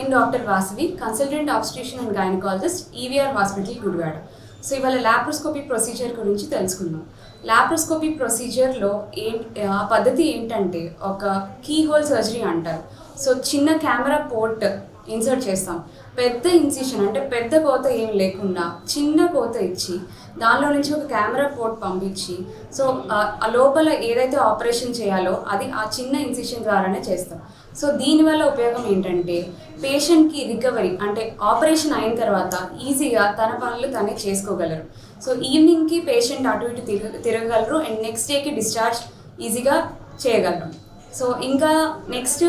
Doctor Vasavi? Consultant obstetrician and gynaecologist EVR hospital Gudivada. So ఇవాళ laparoscopy procedure గురించి తెలుసుకుందాం. Laparoscopy ప్రొసీజర్లో ఏం ఆ పద్ధతి ఏంటంటే ఒక కీ హోల్ సర్జరీ అంటారు. సో చిన్న కెమెరా పోర్ట్ ఇన్సర్ట్ చేస్తాం. పెద్ద ఇన్సిషన్ అంటే పెద్ద కోత ఏం లేకుండా చిన్న కోత ఇచ్చి దానిలో నుంచి ఒక కెమెరా పోర్ట్ పంపించి సో ఆ- ఆ లోపల ఏదైతే ఆపరేషన్ చేయాలో అది ఆ చిన్న ఇన్సిషన్ ద్వారానే చేస్తాం. సో దీనివల్ల ఉపయోగం ఏంటంటే పేషెంట్కి రికవరీ అంటే ఆపరేషన్ అయిన తర్వాత ఈజీగా తన పనులు తనే చేసుకోగలరు. సో ఈవినింగ్కి పేషెంట్ అటు ఇటు తిరగ తిరగగలరు అండ్ నెక్స్ట్ డేకి డిశ్చార్జ్ ఈజీగా చేయగలరు. సో ఇంకా నెక్స్ట్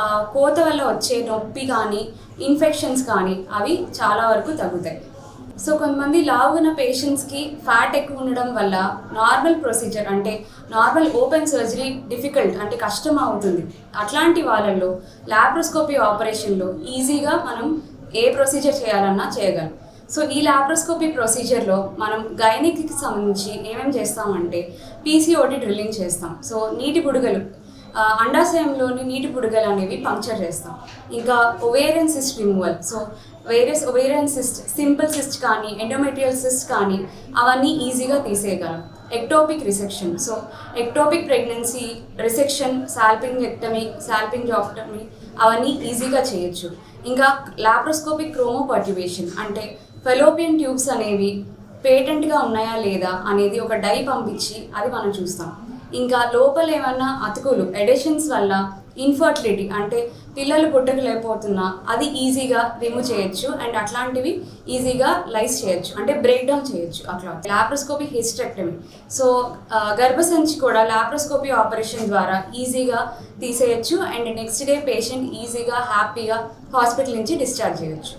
ఆ కోత వల్ల వచ్చే నొప్పి కానీ ఇన్ఫెక్షన్స్ కానీ అవి చాలా వరకు తగ్గుతాయి. సో కొంతమంది లావున్న పేషెంట్స్కి ఫ్యాట్ ఎక్కువ ఉండడం వల్ల నార్మల్ ప్రొసీజర్ అంటే నార్మల్ ఓపెన్ సర్జరీ డిఫికల్ట్ అంటే కష్టం అవుతుంది. అట్లాంటి వాళ్ళల్లో లాప్రోస్కోపీ ఆపరేషన్లో ఈజీగా మనం ఏ ప్రొసీజర్ చేయాలన్నా చేయగలం. సో ఈ లాప్రోస్కోపీ ప్రొసీజర్లో మనం గైనిక్కి సంబంధించి ఏమేమి చేస్తామంటే పీసీఓడి డ్రిల్లింగ్ చేస్తాం. సో నీటి బుడగలు అండాశయంలోని నీటి పుడుగలు అనేవి పంక్చర్ చేస్తాం. ఇంకా ovarian cyst removal so various ovarian cyst simple cyst కానీ ఎండోమెట్రియల్ సిస్ట్ కానీ అవన్నీ ఈజీగా తీసేయగలం. Ectopic resection so ectopic pregnancy resection salpingectomy salpingectomy అవన్నీ ఈజీగా చేయొచ్చు. ఇంకా లాప్రోస్కోపిక్ క్రోమోపర్టివేషన్ అంటే ఫెలోపియన్ ట్యూబ్స్ అనేవి పేటెంట్గా ఉన్నాయా లేదా అనేది ఒక డై పంపించి అది మనం చూస్తాం. ఇంకా లోపల ఏమన్నా అతుకులు ఎడిషన్స్ వల్ల ఇన్ఫర్టిలిటీ అంటే పిల్లలు పుట్టకలేకపోతున్నా అది ఈజీగా రిమూవ్ చేయొచ్చు అండ్ అట్లాంటివి ఈజీగా లైస్ చేయొచ్చు అంటే బ్రేక్ డౌన్ చేయొచ్చు అట్లా. లాప్రోస్కోపీ హిస్టెక్టమీ సో గర్భసంచి కూడా లాప్రోస్కోపీ ఆపరేషన్ ద్వారా ఈజీగా తీసేయచ్చు అండ్ నెక్స్ట్ డే పేషెంట్ ఈజీగా హ్యాపీగా హాస్పిటల్ నుంచి డిశ్చార్జ్ చేయొచ్చు.